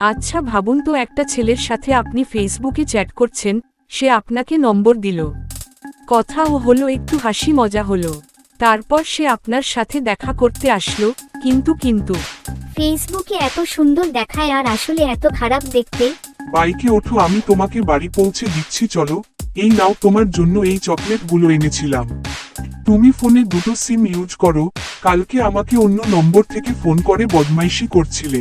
আচ্ছা ভাবুন তো একটা ছেলের সাথে আপনি ফেসবুকে চ্যাট করছেন সে আপনাকে নম্বর দিল। কথাও হলো একটু হাসি মজা হলো। তারপর সে আপনার সাথে দেখা করতে আসলো কিন্তু কিন্তু। ফেসবুকে এত সুন্দর দেখায় আর আসলে এত খারাপ দেখতে। বাইকে ওঠো আমি তোমাকে বাড়ি পৌঁছে দিচ্ছি চলো। এই নাও তোমার জন্য এই চকলেটগুলো এনেছিলাম। তুমি ফোনে দুটো সিম ইউজ করো কালকে আমাকে অন্য নম্বর থেকে ফোন করে বদমাইশি করছিলে।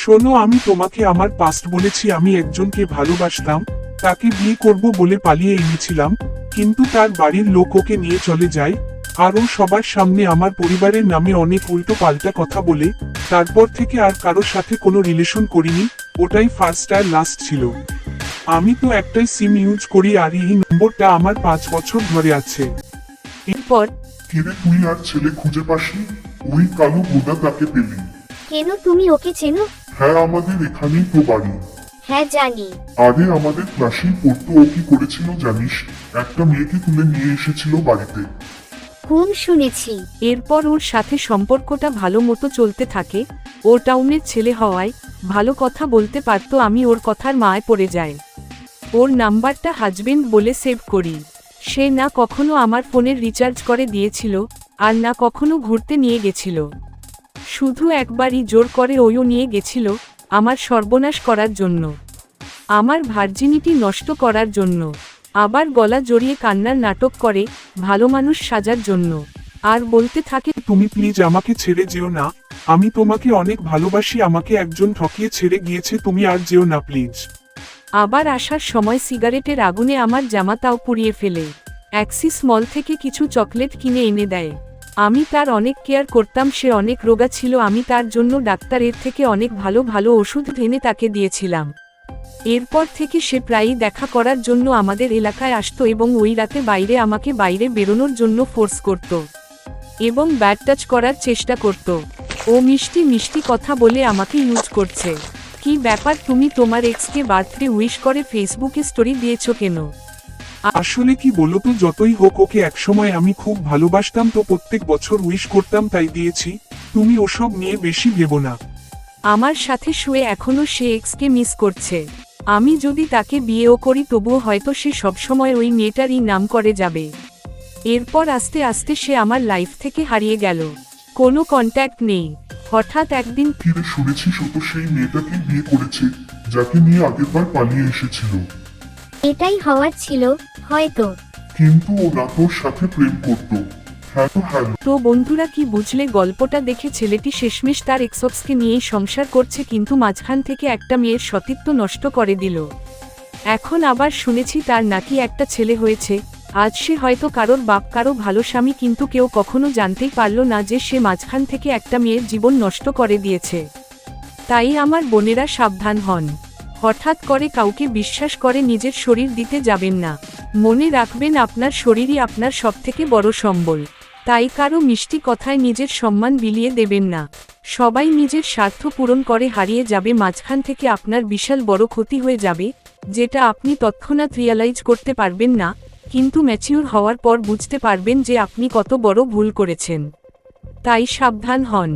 শোনো আমি তোমাকে আমার পাস্ট বলেছি আমি একজনকে ভালোবাসতাম তাকে বিয়ে করব বলে পালিয়ে এনেছিলাম কিন্তু তার বাড়ির লোক ওকে নিয়ে চলে যায় আর ও সবার সামনে আমার পরিবারের নামে অনেক উল্টো পাল্টা কথা বলে তারপর থেকে আর কারোর সাথে কোনো রিলেশন করিনি ওটাই ফার্স্ট আর লাস্ট ছিল। আমি তো একটাই সিম ইউজ করি আর এই নম্বরটা আমার পাঁচ বছর ধরে আছে। এরপর? কিরে তুই আর ছেলে খুঁজে পাসনি? ওই কালো বোদা তাকে পেলি। কেন তুমি ওকে চেনো? হ্যাঁ আমাদের এখানেই তো বাড়ি। হ্যাঁ জানি। আরে আমাদের ক্লাসেই পড়তো ও কি করেছিল জানিস? একটা মেয়েকে তুলে নিয়ে এসেছিল বাড়িতে। হুম শুনেছি। এরপর ওর সাথে সম্পর্কটা ভালো মতো চলতে থাকে। ও টাউনের ছেলে হওয়ায় ভালো কথা বলতে পারতো আমি ওর কথার মায় পড়ে যাই ওর নাম্বারটা হাজবেন্ড বলে সেভ করি। সে না কখনো আমার ফোনের রিচার্জ করে দিয়েছিল আর না কখনো ঘুরতে নিয়ে গেছিল। শুধু একবারই জোর করে ওইও নিয়ে গেছিল আমার সর্বনাশ করার জন্য। আমার ভার্জিনিটি নষ্ট করার জন্য। আবার গলা জড়িয়ে কান্নার নাটক করে ভালো মানুষ সাজার জন্য। আর বলতে থাকে তুমি প্লিজ আমাকে ছেড়ে যেও না। আমি তোমাকে অনেক ভালোবাসি আমাকে একজন ঠকিয়ে ছেড়ে গিয়েছে তুমি আর যেও না প্লিজ আবার আসার সময় সিগারেটের আগুনে আমার জামাতাও পুড়িয়ে ফেলে। অ্যাক্সিস মল থেকে কিছু চকলেট কিনে এনে দেয়। আমি তার অনেক কেয়ার করতাম, সে অনেক রোগা ছিল, আমি তার জন্য ডাক্তারের থেকে অনেক ভালো ভালো ওষুধ এনে তাকে দিয়েছিলাম। এরপর থেকে সে প্রায়ই দেখা করার জন্য আমাদের এলাকায় আসতো এবং ওই রাতে বাইরে আমাকে বাইরে বেরোনোর জন্য ফোর্স করত এবং ব্যাড টাচ করার চেষ্টা করত। ও মিষ্টি মিষ্টি কথা বলে আমাকে ইউজ করছে। কি ব্যাপার, তুমি তোমার এক্সকে বার্থডে উইশ করে ফেসবুকে স্টোরি দিয়েছ কেন? আসলে কি বলতো যতই হোক ওকে একসময় আমি খুব ভালোবাসতাম তো প্রত্যেক বছর উইশ করতাম তাই দিয়েছি। তুমি ওসব নিয়ে বেশি ভেবো না। আমার সাথে শুয়ে এখনও সে এক্সকে মিস করছে। আমি যদি তাকে বিয়েও করি তবুও হয়তো সে সবসময় ওই মেয়েটারই নাম করে যাবে। এরপর আস্তে আস্তে সে আমার লাইফ থেকে হারিয়ে গেল। কোনো কন্ট্যাক্ট নেই। হঠাৎ একদিন কিরে শুনেছিস ও তো সেই মেয়েটাকে বিয়ে করেছে যাকে নিয়ে আগেরবার পালিয়ে এসেছিল। এটাই হওয়ার ছিল হয়তো। কিন্তু ও না তোর সাথে প্রেম করতো। হ্যাঁ তো হ্যাঁ। তো বন্ধুরা কি বুঝলে গল্পটা দেখে ছেলেটি শেষমেশ তার এক্সপসকে নিয়েই সংসার করছে কিন্তু মাঝখান থেকে একটা মেয়ের সতীত্ব নষ্ট করে দিল। এখন আবার শুনেছি তার নাকি একটা ছেলে হয়েছে আজ সে হয়তো কারোর বাপ কারও ভালো স্বামী কিন্তু কেউ কখনো জানতেই পারল না যে সে মাঝখান থেকে একটা মেয়ের জীবন নষ্ট করে দিয়েছে। তাই আমার বোনেরা সাবধান হন। হঠাৎ করে কাউকে বিশ্বাস করে নিজের শরীর দিতে যাবেন না। মনে রাখবেন আপনার শরীরই আপনার সবথেকে বড় সম্বল। তাই কারও মিষ্টি কথায় নিজের সম্মান বিলিয়ে দেবেন না। সবাই নিজের স্বার্থ পূরণ করে হারিয়ে যাবে, মাঝখান থেকে আপনার বিশাল বড় ক্ষতি হয়ে যাবে, যেটা আপনি তৎক্ষণাৎ রিয়ালাইজ করতে পারবেন না, কিন্তু ম্যাচিউর হওয়ার পর বুঝতে পারবেন যে আপনি কত বড় ভুল করেছেন। তাই সাবধান হন।